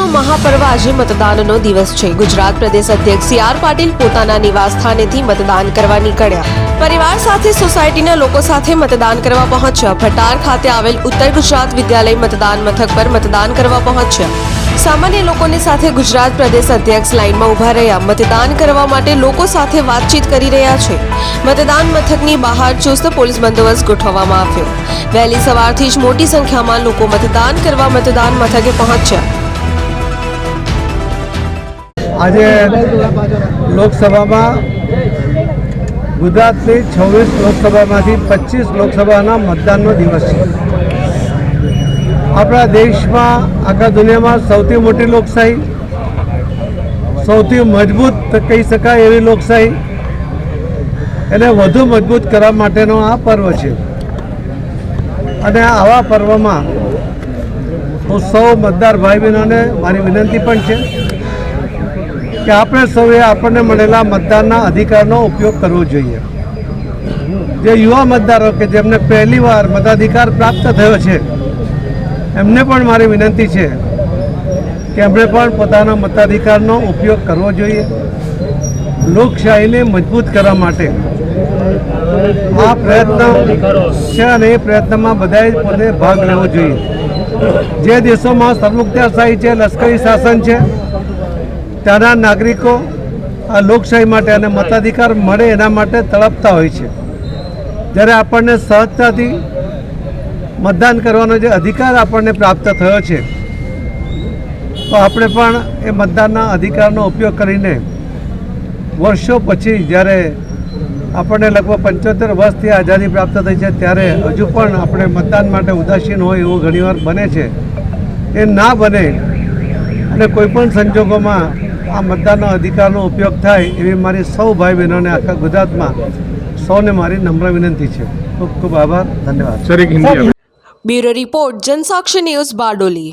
મહાપર્વ આજે મતદાનનો દિવસ છે. ગુજરાત પ્રદેશ અધ્યક્ષ સી આર પાટીલ પોતાના નિવાસ સ્થાનેથી મતદાન કરવા નીકળ્યા. પરિવાર સાથે, સોસાયટીના લોકો સાથે મતદાન કરવા પહોંચ્યા. ભટાર ખાતે આવેલ ઉત્તર ગુજરાત વિદ્યાલય મતદાન મથક પર મતદાન કરવા પહોંચ્યા. સામાન્ય લોકોની સાથે ગુજરાત પ્રદેશ અધ્યક્ષ લાઇનમાં ઊભા રહ્યા. મતદાન કરવા માટે લોકો સાથે વાતચીત કરી રહ્યા છે. મતદાન મથકની બહાર ચુસ્ત પોલીસ બંદોબસ્ત ગોઠવવામાં આવ્યો. વહેલી સવારથી જ મોટી સંખ્યામાં લોકો મતદાન કરવા મતદાન મથકે પહોંચ્યા. આજે લોકસભામાં ગુજરાતની છવ્વીસ લોકસભામાંથી પચીસ લોકસભાના મતદાનનો દિવસ છે. આપણા દેશમાં, આખા દુનિયામાં સૌથી મોટી લોકશાહી, સૌથી મજબૂત કહી શકાય એવી લોકશાહી, એને વધુ મજબૂત કરવા માટેનો આ પર્વ છે. અને આવા પર્વમાં હું સૌ મતદાર ભાઈ બહેનોને મારી વિનંતી પણ છે. કે આપણે સૌએ આપણને મળેલા મતદાનના અધિકારનો ઉપયોગ કરવો જોઈએ. જે યુવા મતદારો કે જેમને પહેલીવાર મતાધિકાર પ્રાપ્ત થયો છે, એમને પણ મારી વિનંતી છે કે એમણે પણ પોતાના મતાધિકારનો ઉપયોગ કરવો જોઈએ, લોકશાહીને મજબૂત કરવા માટે. આ પ્રયત્ન છે અને એ પ્રયત્નમાં બધાએ પોતે ભાગ લેવો જોઈએ. જે દેશોમાં સરમુખત્યારશાહી છે, લશ્કરી શાસન છે ત્યાંના નાગરિકો આ લોકશાહી માટે અને મતાધિકાર મળે એના માટે તડપતા હોય છે. જ્યારે આપણને સહજતાથી મતદાન કરવાનો જે અધિકાર આપણને પ્રાપ્ત થયો છે, તો આપણે પણ એ મતદાનના અધિકારનો ઉપયોગ કરીને વર્ષો પછી જ્યારે આપણને લગભગ પંચોતેર વર્ષથી આઝાદી પ્રાપ્ત થઈ છે, ત્યારે હજુ પણ આપણે મતદાન માટે ઉદાસીન હોય એવું ઘણીવાર બને છે. એ ના બને અને કોઈપણ સંજોગોમાં આ મતદાનનો અધિકારનો ઉપયોગ થાય એવી મારી સૌ ભાઈ બહેનોને આખા ગુજરાતમાં સૌને મારી નમ્ર વિનંતી છે. ખૂબ ખૂબ આભાર ધન્યવાદ. સર એક Hindi bureau report Jansakshi news Bardoli.